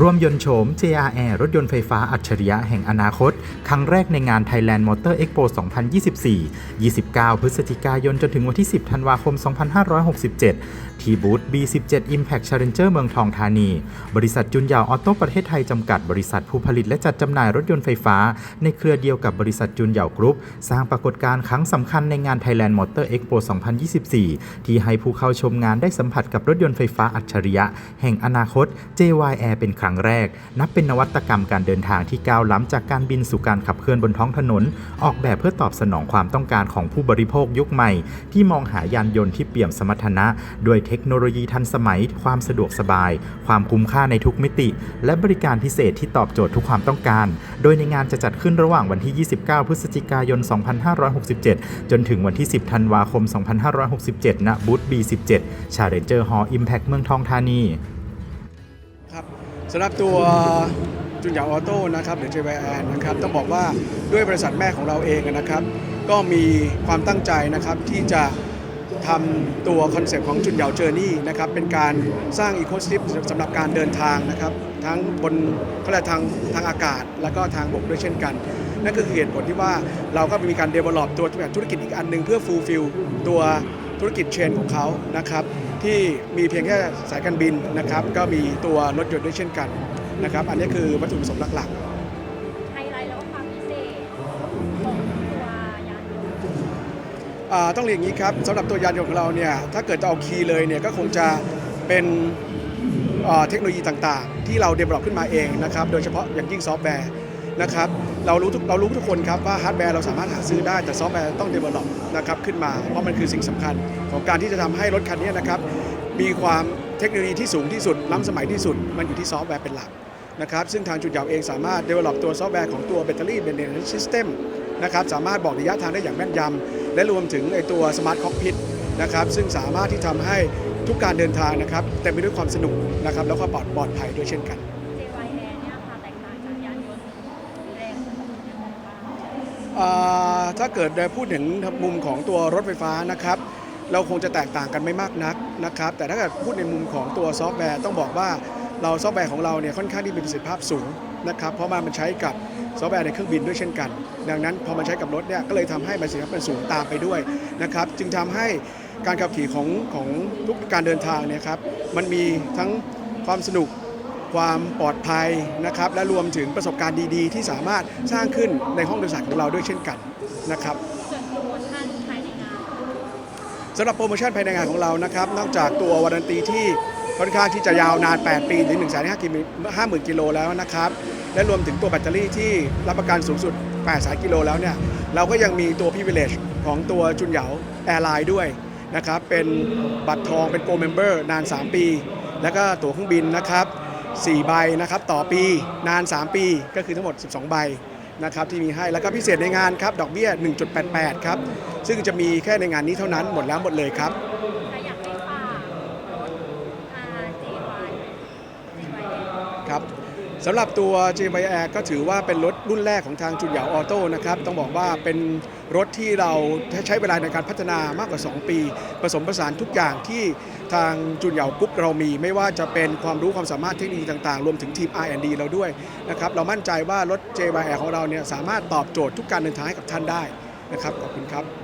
ร่วมยนต์โฉม JRR รถยนต์ไฟฟ้าอัจฉริยะแห่งอนาคต ครั้งแรกในงาน Thailand Motor Expo 2024 29 พฤศจิกายนจนถึงวันที่ 10 ธันวาคม 2567 ที่บูธ B17 Impact Challenger เมืองทองธานี บริษัทจุนยาวออโต้ประเทศไทยจำกัด บริษัทผู้ผลิตและจัดจำหน่ายรถยนต์ไฟฟ้า ในเครือเดียวกับบริษัทจุนยาวกรุ๊ป สร้างปรากฏการณ์ครั้งสำคัญในงาน Thailand Motor Expo 2024 ที่ให้ผู้เข้าชมงานได้สัมผัสกับรถยนต์ไฟฟ้าอัจฉริยะแห่งอนาคต JYR เป็นครั้งแรก นับเป็นนวัตกรรมการเดินทางที่ก้าวล้ำจากการบินสู่การขับเคลื่อนบนท้องถนน ออกแบบเพื่อตอบสนองความต้องการของผู้บริโภคยุคใหม่ ที่มองหายานยนต์ที่เปี่ยมสมรรถนะ ด้วยเทคโนโลยีทันสมัย ความสะดวกสบาย ความคุ้มค่าในทุกมิติ และบริการพิเศษที่ตอบโจทย์ทุกความต้องการ โดยในงานจะจัดขึ้นระหว่างวันที่ 29 พฤศจิกายน 2567 จนถึงวันที่ 10 ธันวาคม 2567 ณ บูธ B17 Challenger Hall Impact เมืองทองธานี สำหรับตัวจุนหยาออโต้นะครับหรือ JYR นะครับต้องบอกว่าด้วยบริษัทแม่ของเราเองนะครับ ก็มีความตั้งใจนะครับที่จะทำตัวคอนเซปต์ของจุนเหยาเจอร์นี่นะครับเป็นการสร้างอีโคซิสเต็มสำหรับการเดินทางนะครับทั้งบนเขาเรียกทางทางอากาศ แล้วก็ทางบกด้วยเช่นกัน นั่นก็คือเหตุผลที่ว่าเราก็มีการ develop ตัวธุรกิจอีกอันหนึ่งเพื่อ fulfill ตัว ธุรกิจเชนของเขานะครับที่มีเพียงแค่สายการบินนะครับก็มีตัวรถยนต์ด้วยเช่นกันนะครับอันนี้คือวัตถุประสงค์หลักไฮไลท์แล้วก็ความพิเศษของตัวยานยนต์ๆอ่าต้องเรียนอย่างนี้ครับสำหรับตัวยานยนต์ของเราเนี่ยถ้าเกิดจะเอาคีย์เลยเนี่ยก็คงจะเป็นอ่าเทคโนโลยีต่างๆ ที่เรา develop ขึ้นมาเองนะครับโดยเฉพาะอย่างยิ่งซอฟต์แวร์นะครับ เรารู้ทุกเรารู้ทุกคนครับว่าฮาร์ดแวร์เราสามารถหาซื้อได้แต่ซอฟต์แวร์ต้อง develop นะครับขึ้นมา เพราะมันคือสิ่งสำคัญของการที่จะทำให้รถคันนี้นะครับมีความเทคโนโลยีที่สูงที่สุด ล้ำสมัยที่สุด มันอยู่ที่ซอฟต์แวร์เป็นหลักนะครับซึ่งทางจุดยาวเองสามารถ develop ตัวซอฟต์แวร์ของตัวแบตเตอรี่เบนเนซิสเต็มนะครับสามารถบอกระยะทางได้อย่างแม่นยำและรวมถึงไอตัวสมาร์ทคอกพิทนะครับซึ่งสามารถที่ทำให้ทุกการเดินทางนะครับเต็มไปด้วยความสนุกนะครับแล้วก็ปลอดปลอดภัยด้วยเช่นกัน JYR เนี่ยค่ะแตกต่างจากยานยนต์แรงของยังไงบ้าง อ่า ถ้าเกิดพูดถึงมุมของตัวรถไฟฟ้านะครับ เราคงจะแตกต่างกันไม่มากนักนะครับ แต่ถ้าเกิดพูดในมุมของตัวซอฟต์แวร์ต้องบอกว่าเราซอฟต์แวร์ของเราเนี่ยค่อนข้างที่มีประสิทธิภาพสูงนะครับเพราะว่ามันใช้กับซอฟต์แวร์ในเครื่องบินด้วยเช่นกัน ดังนั้นพอมันใช้กับรถเนี่ยก็เลยทำให้ประสิทธิภาพมันสูงตามไปด้วยนะครับ จึงทำให้การขับขี่ของของทุกการเดินทางเนี่ยครับมันมีทั้งความสนุก ความปลอดภัยนะครับและรวมถึงประสบการณ์ดีๆ ที่สามารถสร้างขึ้นในห้องโดยสารของเราด้วยเช่นกันนะครับสำหรับโปรโมชั่นภายในงานของเรานะครับ นอกจากตัววารันตีที่ค่อนข้างที่จะยาวนาน 8 ปีถึง1 5 0 0 0 0กิโลแล้วนะครับ และรวมถึงตัวแบตเตอรี่ที่รับประกันสูงสุด 8 สายกิโลแล้วเนี่ย เราก็ยังมีตัว privilege ของตัวจุนเหยาแอร์ไลน์ด้วยนะครับ เป็นบัตรทองเป็นโกลเมมเบอร์นาน 3 ปี แล้วก็ตั๋วเครื่องบินนะครับ 4 ใบนะครับต่อปีนาน 3 ปีก็คือทั้งหมด 12 ใบนะครับที่มีให้แล้วก็พิเศษในงานครับดอกเบี้ย 1.88 ครับ ซึ่งจะมีแค่ในงานนี้เท่านั้นหมดแล้วหมดเลยครับถ้าอยากให้ฝากรถ JY JYR ครับสำหรับตัว JYR ก็ถือว่าเป็นรถรุ่นแรกของทางจุนเหยาออโต้นะครับ ต้องบอกว่าเป็น รถที่เราใช้เวลาในการพัฒนามากกว่า 2 ปี ผสมผสานทุกอย่างที่ทางจุนเหยากรุ๊ปเรามี ไม่ว่าจะเป็นความรู้ความสามารถเทคโนโลยีต่างๆ รวมถึงทีม R&D เราด้วยนะครับเรามั่นใจว่ารถ JYR ของเราเนี่ยสามารถตอบโจทย์ทุกการเดินทางให้กับท่านได้นะครับขอบคุณครับ